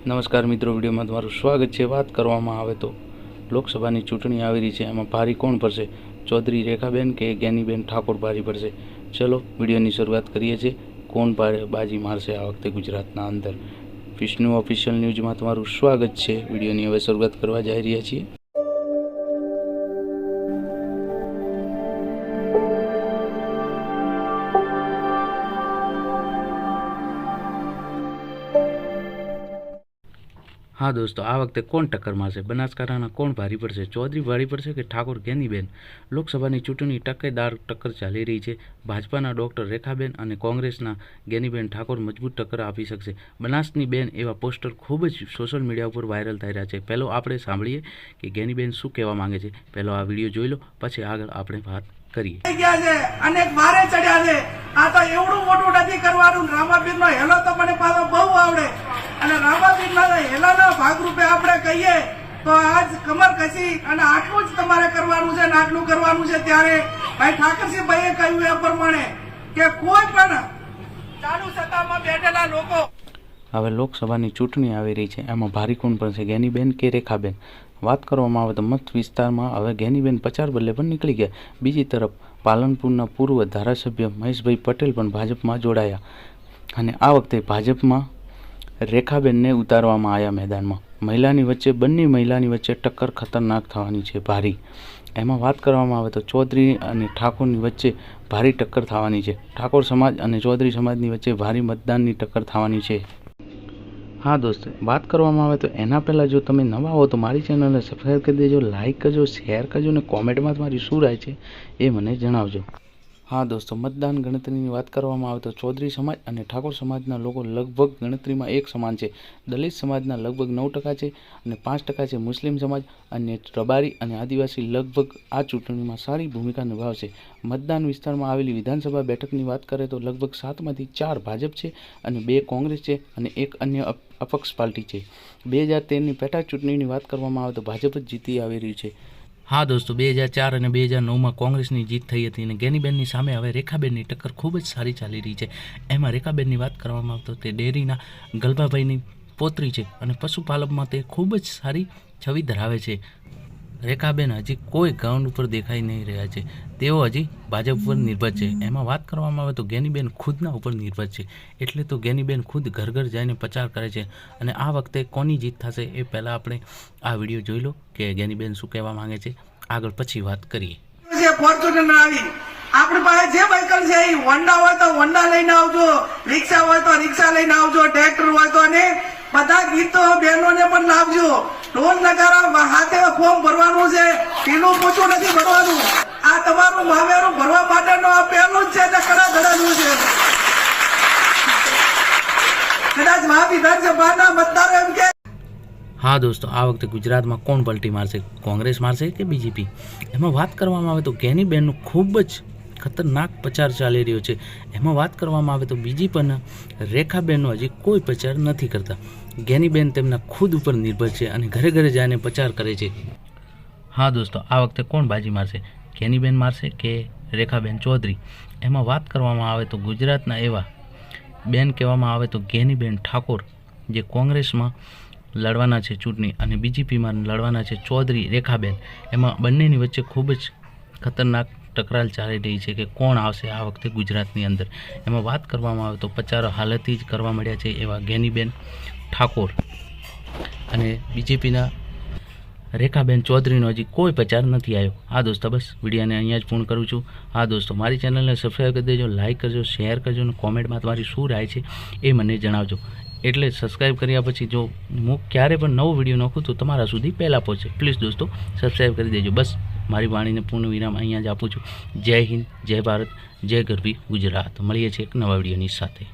નમસ્કાર મિત્રો, વિડીયોમાં તમારું સ્વાગત છે. વાત કરવામાં આવે તો લોકસભાની ચૂંટણી આવી રહી છે. એમાં ભારી કોણ પડશે ચૌધરી રેખાબેન કે જ્ઞાનીબેન ઠાકોર ભારી પડશે ચલો, વિડીયોની શરૂઆત કરીએ છીએ. કોણ બાજી મારશે આ વખતે ગુજરાતના અંદર? વિષ્ણુ ઓફિશિયલ ન્યૂઝમાં તમારું સ્વાગત છે. વિડીયોની હવે શરૂઆત કરવા જઈ રહ્યા છીએ. હા દોસ્તો, આ વખતે કોણ ટક્કર મારશે? બનાસકાંઠાના કોણ ભારી પડશે? ચૌધરી ભારી પડશે કે ઠાકોર ગેનીબેન લોકસભાની ચૂંટણી ટકેદાર ટક્કર ચાલી રહી છે. ભાજપાના ડોક્ટર રેખાબેન અને કોંગ્રેસના ગેનીબેન ઠાકોર મજબૂત ટક્કર આપી શકશે. બનાસની બેન એવા પોસ્ટર ખૂબ જ સોશિયલ મીડિયા ઉપર વાયરલ થઈ રહ્યા છે. પહેલો આપણે સાંભળીએ કે ગેનીબેન શું કહેવા માંગે છે. પહેલો આ વીડિયો જોઈ લો, પછી આગળ આપણે વાત કરીએ. આ તો એવડું મોટું નથી કરવાનું. રામાબીર નો હેલો તો મને પાછો બહુ આવડે અને રામાપીર ના હેલાના ભાગરૂપે આપણે કહીએ, તો આજ કમર કસી અને આટલું જ તમારે કરવાનું છે આટલું કરવાનું છે ત્યારે ભાઈ ઠાકરસિંહ ભાઈએ કહ્યું એ પ્રમાણે કે કોઈ પણ ચાલુ સત્તામાં બેઠેલા લોકો હવે લોકસભાની ચૂંટણી આવી રહી છે, એમાં ભારી કોણ છે. ગેનીબેન કે રેખાબેન? વાત કરવામાં આવે તો મત વિસ્તારમાં હવે ગેનીબેન પચાર બદલે પણ નીકળી ગયા. બીજી તરફ, પાલનપુરના પૂર્વ ધારાસભ્ય મહેશભાઈ પટેલ પણ ભાજપમાં જોડાયા. અને આ વખતે ભાજપમાં રેખાબેનને ઉતારવામાં આવ્યા મેદાનમાં. મહિલાની વચ્ચે, બંને મહિલાની વચ્ચે ટક્કર ખતરનાક થવાની છે, ભારી. એમાં વાત કરવામાં આવે તો ચૌધરી અને ઠાકોરની વચ્ચે ભારી ટક્કર થવાની છે. ઠાકોર સમાજ અને ચૌધરી સમાજની વચ્ચે ભારી મતદાનની ટક્કર થવાની છે. હા દોસ્ત, વાત કરવામાં આવે તો એના પહેલાં જો તમે નવા હો તો મારી ચેનલને સબસ્ક્રાઈબ કરી દેજો લાઇક કરજો શેર કરજો અને કોમેન્ટમાં તમારી શું રાય છે એ મને જણાવજો. હા દોસ્તો, મતદાન ગણતરીની વાત કરવામાં આવે તો ચૌધરી સમાજ અને ઠાકોર સમાજના લોકો લગભગ ગણતરીમાં એક સમાન છે. દલિત સમાજના લગભગ નવ ટકા છે અને પાંચ ટકા છે મુસ્લિમ સમાજ અને રબારી અને આદિવાસી લગભગ આ ચૂંટણીમાં સારી ભૂમિકા નિભાવશે મતદાન વિસ્તારમાં આવેલી વિધાનસભા બેઠકની વાત કરીએ તો લગભગ સાતમાંથી ચાર ભાજપ છે અને બે કોંગ્રેસ છે અને એક અન્ય અપ- અપક્ષ પાર્ટી છે. બે હજાર તેરની પેટા ચૂંટણીની વાત કરવામાં આવે તો ભાજપ જ જીતી આવી રહ્યું છે. હા દોસ્તો, બે હજાર ચાર અને બે હજાર નવમાં કોંગ્રેસની જીત થઈ હતી અને ગેનીબેનની સામે હવે રેખાબેનની ટક્કર ખૂબ જ સારી ચાલી રહી છે. એમાં રેખાબેનની વાત કરવામાં આવતો તે ડેરીના ગલભાભાઈની પોતરી છે અને પશુપાલકમાં તે ખૂબ જ સારી છબી ધરાવે છે. રેખાબેન હજી કોઈ ગ્રાઉન્ડ ઉપર દેખાઈ નહીં રહ્યા છે. તેઓ હજી ભાજપ ઉપર નિર્ભર છે. એમાં વાત કરવામાં આવે તો ગેનીબેન ખુદના ઉપર નિર્ભર છે. એટલે તો ગેનીબેન ખુદ ઘર ઘર જઈને પ્રચાર કરે છે. અને આ વખતે કોની જીત થશે એ પહેલાં આપણે આ વીડિયો જોઈ લો કે ગેનીબેન શું કહેવા માંગે છે. આગળ પછી વાત કરીએ. ફોર્ચ્યુનર આવી, આપણી પાસે જે વ્હીકલ છે એ હોન્ડા હોય તો હોન્ડા લઈને આવજો, રિક્ષા હોય તો રિક્ષા લઈને આવજો ટ્રેક્ટર હોય તો અને બધા ગીતો બહેનોને પણ લાવજો. ઢોલ નગારા હાથે ફોર્મ ભરવાનું છે. એનું પૂછું નથી ભરવાનું. આ તમારું માવેરું ભરવા માટેનો આ પહેલું જ છે તે કડા ધરેલું છે. કદાચ મહા વિધાનસભાના મતદારો એમ કે હા દોસ્તો, આ વખતે ગુજરાતમાં કોણ પલટી મારશે? કોંગ્રેસ મારશે કે બીજેપી? એમાં વાત કરવામાં આવે તો ગેનીબેનનું ખૂબ જ ખતરનાક પ્રચાર ચાલી રહ્યો છે. એમાં વાત કરવામાં આવે તો બીજી પણ રેખાબેનનો હજી કોઈ પ્રચાર નથી કરતા. ગેનીબેન તેમના ખુદ ઉપર નિર્ભર છે અને ઘરે ઘરે જઈને પ્રચાર કરે છે. હા દોસ્તો, આ વખતે કોણ બાજી મારશે? ગેનીબેન મારશે કે રેખાબેન ચૌધરી? એમાં વાત કરવામાં આવે તો ગુજરાતના એવા બેન કહેવામાં આવે તો ગેનીબેન ઠાકોર, જે કોંગ્રેસમાં લડવાના છે ચૂંટણી અને બીજેપીમાં લડવાના છે ચૌધરી રેખાબેન. એમાં બંનેની વચ્ચે ખૂબ જ ખતરનાક ટકરાલ ચાલી રહી છે કે કોણ આવશે આ વખતે ગુજરાતની અંદર? એમાં વાત કરવામાં આવે તો પ્રચારો હાલતથી જ કરવા મળ્યા છે એવા ગેનીબેન ઠાકોર અને બીજેપીના રેખાબેન ચૌધરીનો હજી કોઈ પ્રચાર નથી આવ્યો. આ દોસ્તો, બસ વિડીયોને અહીંયા જ પૂર્ણ કરું છું. આ દોસ્તો, મારી ચેનલને સબસ્ક્રાઈબ કરી દેજો લાઇક કરજો શેર કરજો અને કોમેન્ટમાં તમારી શું રાય છે એ મને જણાવજો. એટલે સબસ્ક્રાઈબ કર્યા પછી જો હું ક્યારે પણ નવો વીડિયો નાખું તો તમારા સુધી પહેલાં પહોંચે. પ્લીઝ દોસ્તો સબસ્ક્રાઈબ કરી દેજો. બસ. મારી વાણીને પૂર્ણ વિરામ અહીંયા જ આપું છું. જય હિન્દ, જય ભારત, જય ગરવી ગુજરાત. મળીએ છીએ એક નવા વિડીયોની સાથે.